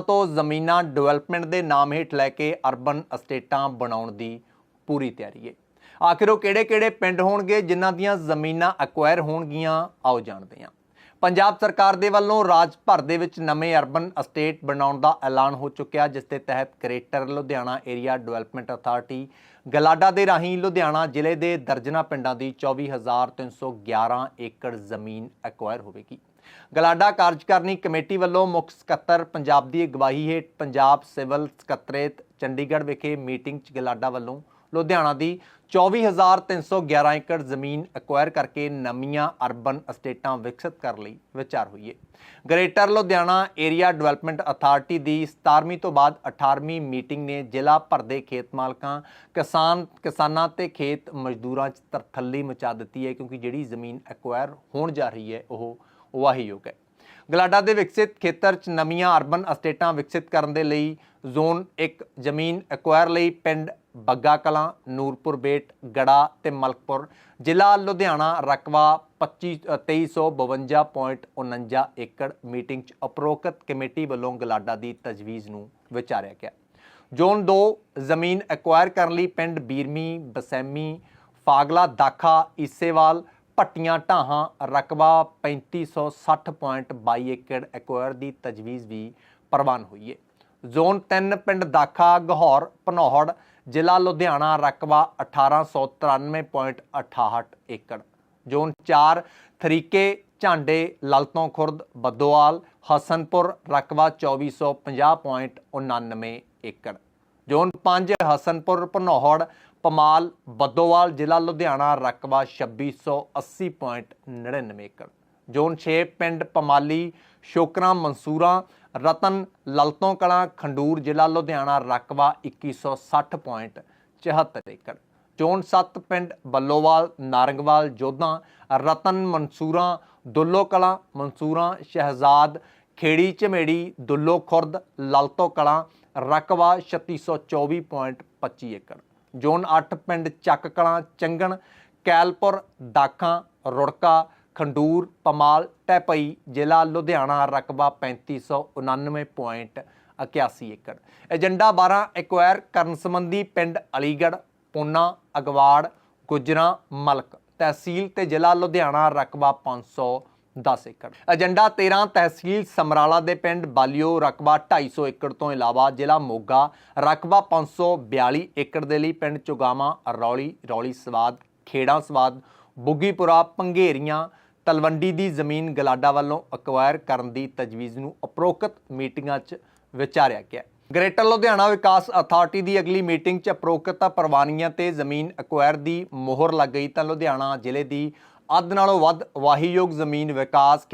ਤੋਂ ਜ਼ਮੀਨਾਂ ਡਿਵੈਲਪਮੈਂਟ ਦੇ ਨਾਮ ਹੇਠ ਲੈ ਕੇ ਅਰਬਨ ਅਸਟੇਟਾਂ ਬਣਾਉਣ ਦੀ ਪੂਰੀ ਤਿਆਰੀ ਹੈ। ਆਖਿਰ ਉਹ ਕਿਹੜੇ-ਕਿਹੜੇ ਪਿੰਡ ਹੋਣਗੇ ਜਿਨ੍ਹਾਂ ਦੀਆਂ ਜ਼ਮੀਨਾਂ ਐਕਵਾਇਰ ਹੋਣਗੀਆਂ, ਆਓ ਜਾਣਦੇ ਹਾਂ। ਪੰਜਾਬ ਸਰਕਾਰ ਦੇ ਵੱਲੋਂ ਰਾਜ ਭਰ ਦੇ ਵਿੱਚ ਨਵੇਂ ਅਰਬਨ ਅਸਟੇਟ ਬਣਾਉਣ ਦਾ ਐਲਾਨ ਹੋ ਚੁੱਕਿਆ, ਜਿਸ ਦੇ ਤਹਿਤ greater Ludhiana area development authority, GLADA ਦੇ ਰਾਹੀਂ ਲੁਧਿਆਣਾ ਜ਼ਿਲ੍ਹੇ ਦੇ ਦਰਜਨਾ ਪਿੰਡਾਂ ਦੀ 24311 ਏਕੜ ਜ਼ਮੀਨ ਐਕਵਾਇਰ ਹੋਵੇਗੀ। ਗਲਾਡਾ ਕਾਰਜਕਾਰਨੀ ਕਮੇਟੀ ਵੱਲੋਂ ਮੁੱਖ ਸਕੱਤਰ ਪੰਜਾਬ ਦੀ ਅਗਵਾਈ ਹੇਠ ਪੰਜਾਬ ਸਿਵਲ ਸਕੱਤਰੇਤ ਚੰਡੀਗੜ੍ਹ ਵਿਖੇ ਮੀਟਿੰਗ 'ਚ ਗਲਾਡਾ ਵੱਲੋਂ ਲੁਧਿਆਣਾ ਦੀ 24311 ਏਕੜ ਜ਼ਮੀਨ ਐਕਵਾਇਰ ਕਰਕੇ ਨਵੀਆਂ ਅਰਬਨ ਅਸਟੇਟਾਂ ਵਿਕਸਿਤ ਕਰਨ ਲਈ ਵਿਚਾਰ ਹੋਈ ਹੈ greater Ludhiana area development authority ਦੀ 17ਵੀਂ ਤੋਂ ਬਾਅਦ 18ਵੀਂ ਮੀਟਿੰਗ ਨੇ ਜ਼ਿਲ੍ਹਾ ਭਰ ਦੇ ਖੇਤ ਮਾਲਕਾਂ, ਕਿਸਾਨ, ਕਿਸਾਨਾਂ ਤੇ ਖੇਤ ਮਜ਼ਦੂਰਾਂ 'ਚ ਤਰਥੱਲੀ ਮਚਾ ਦਿੱਤੀ ਹੈ ਕਿਉਂਕਿ ਜਿਹੜੀ ਜ਼ਮੀਨ ਐਕਵਾਇਰ ਹੋਣ ਜਾ ਰਹੀ ਹੈ ਉਹ ਵਾਹੀਯੋਗ ਹੈ ਗਲਾਡਾ ਦੇ ਵਿਕਸਿਤ ਖੇਤਰ 'ਚ ਨਵੀਆਂ ਅਰਬਨ ਅਸਟੇਟਾਂ ਵਿਕਸਿਤ ਕਰਨ ਦੇ ਲਈ ਜ਼ੋਨ 1 ਜ਼ਮੀਨ ਐਕਵਾਇਰ ਲਈ ਪਿੰਡ ਬੱਗਾ ਕਲਾਂ ਨੂਰਪੁਰ, ਬੇਟ, ਗੜਾ ਤੇ ਮਲਕਪੁਰ, ਜ਼ਿਲ੍ਹਾ ਲੁਧਿਆਣਾ ਰਕਬਾ 25 2352.49 ਏਕੜ ਮੀਟਿੰਗ 'ਚ ਉਪਰੋਕਤ ਕਮੇਟੀ ਵੱਲੋਂ ਗਲਾਡਾ ਦੀ ਤਜਵੀਜ਼ ਨੂੰ ਵਿਚਾਰਿਆ ਗਿਆ। ਜ਼ੋਨ 2 ਜ਼ਮੀਨ ਐਕਵਾਇਰ ਕਰਨ ਲਈ ਪਿੰਡ ਬੀਰਮੀ, ਬਸੈਮੀ, ਫਾਗਲਾ, ਦਾਖਾ, ਈਸੇਵਾਲ ਭੱਟੀਆਂ ਢਾਹਾਂ, ਰਕਬਾ 3560.22 ਏਕੜ ਐਕਵਾਇਰ ਦੀ ਤਜਵੀਜ਼ ਵੀ ਪ੍ਰਵਾਨ ਹੋਈ ਹੈ ਜ਼ੋਨ 3 ਪਿੰਡ ਦਾਖਾ, ਗਹੌਰ ਪਨੌਹੜ ਜ਼ਿਲ੍ਹਾ ਲੁਧਿਆਣਾ, ਰਕਬਾ 1893.68 ਏਕੜ। ਜ਼ੋਨ 4 ਥਰੀਕੇ, ਝਾਂਡੇ, ਲਲਤੋਂ ਖੁਰਦ, ਬੱਦੋਵਾਲ, ਹਸਨਪੁਰ, ਰਕਬਾ 2450.99 ਏਕੜ। ਜ਼ੋਨ 5 ਹਸਨਪੁਰ, ਭਨੋਹੜ, ਪਮਾਲ, ਬੱਦੋਵਾਲ, ਜ਼ਿਲ੍ਹਾ ਲੁਧਿਆਣਾ, ਰਕਬਾ 2680.99 ਏਕੜ। ਜ਼ੋਨ 6 ਪਿੰਡ ਪਮਾਲੀ, ਸ਼ੋਕਰਾ, ਮਨਸੂਰਾ, ਰਤਨ, ਲਲਤੋਂ ਕਲਾਂ, ਖੰਡੂਰ, ਜ਼ਿਲ੍ਹਾ ਲੁਧਿਆਣਾ, ਰਕਬਾ 2160.74 ਏਕੜ। ਜ਼ੋਨ 7 ਪਿੰਡ ਬੱਲੋਵਾਲ, ਨਾਰੰਗਵਾਲ, ਜੋਧਾਂ, ਰਤਨ, ਮਨਸੂਰਾ, ਦੁੱਲੋ ਕਲਾਂ, ਮਨਸੂਰਾ, ਸ਼ਹਿਜ਼ਾਦ, ਖੇੜੀ, ਝਮੇੜੀ, ਦੁੱਲੋ ਖੁਰਦ, ਲਲਤੋ ਕਲਾਂ ਰਕਬਾ 3624.25 ਏਕੜ। ਜ਼ੋਨ 8 ਪਿੰਡ ਚੱਕ ਕਲਾਂ ਚੰਗਣ, ਕੈਲਪੁਰ ਦਾਖਾਂ ਰੁੜਕਾ, ਖੰਡੂਰ, ਪਮਾਲ, ਟੈਪਈ ਜ਼ਿਲ੍ਹਾ ਲੁਧਿਆਣਾ, ਰਕਬਾ 3599.81 ਏਕੜ। ਏਜੰਡਾ 12 ਐਕਵਾਇਰ ਕਰਨ ਸੰਬੰਧੀ ਪਿੰਡ ਅਲੀਗੜ੍ਹ, ਪੂਨਾ, ਅਗਵਾੜ, ਗੁਜਰਾ, ਮਲਕ। ਤਹਿਸੀਲ ਤੇ ਜ਼ਿਲ੍ਹਾ ਲੁਧਿਆਣਾ, ਰਕਬਾ 510 ਏਕੜ। ਏਜੰਡਾ 13 ਤਹਿਸੀਲ ਸਮਰਾਲਾ ਦੇ ਪਿੰਡ ਬਾਲਿਓ, ਰਕਬਾ 250 ਏਕੜ ਤੋਂ ਇਲਾਵਾ ਜ਼ਿਲ੍ਹਾ ਮੋਗਾ, ਰਕਬਾ 542 ਏਕੜ ਦੇ ਲਈ ਪਿੰਡ ਚੁਗਾਵਾ, ਰੌਲੀ ਰੌਲੀ ਸਵਾਦ, ਖੇੜਾ ਸਵਾਦ, ਬੁੱਗੀਪੁਰਾ, ਪੰਘੇਰੀਆਂ, ਤਲਵੰਡੀ ਦੀ ਜ਼ਮੀਨ ਗਲਾਡਾ ਵੱਲੋਂ ਅਕਵਾਇਰ ਕਰਨ ਦੀ ਤਜਵੀਜ਼ ਨੂੰ ਉਪਰੋਕਤ ਮੀਟਿੰਗਾਂ 'ਚ ਵਿਚਾਰਿਆ ਗਿਆ। ਗ੍ਰੇਟਰ ਲੁਧਿਆਣਾ ਵਿਕਾਸ ਅਥਾਰਟੀ ਦੀ ਅਗਲੀ ਮੀਟਿੰਗ 'ਚ ਅਪਰੋਕਤ ਪ੍ਰਵਾਨੀਆਂ ਤੇ ਜ਼ਮੀਨ ਅਕਵਾਇਰ ਦੀ ਮੋਹਰ ਲੱਗ ਗਈ ਤਾਂ ਲੁਧਿਆਣਾ ਜ਼ਿਲ੍ਹੇ ਦੀ ਅੱਧ ਨਾਲੋਂ ਵੱਧ ਵਾਹੀਯੋਗ ਜ਼ਮੀਨ ਵਿਕਾਸ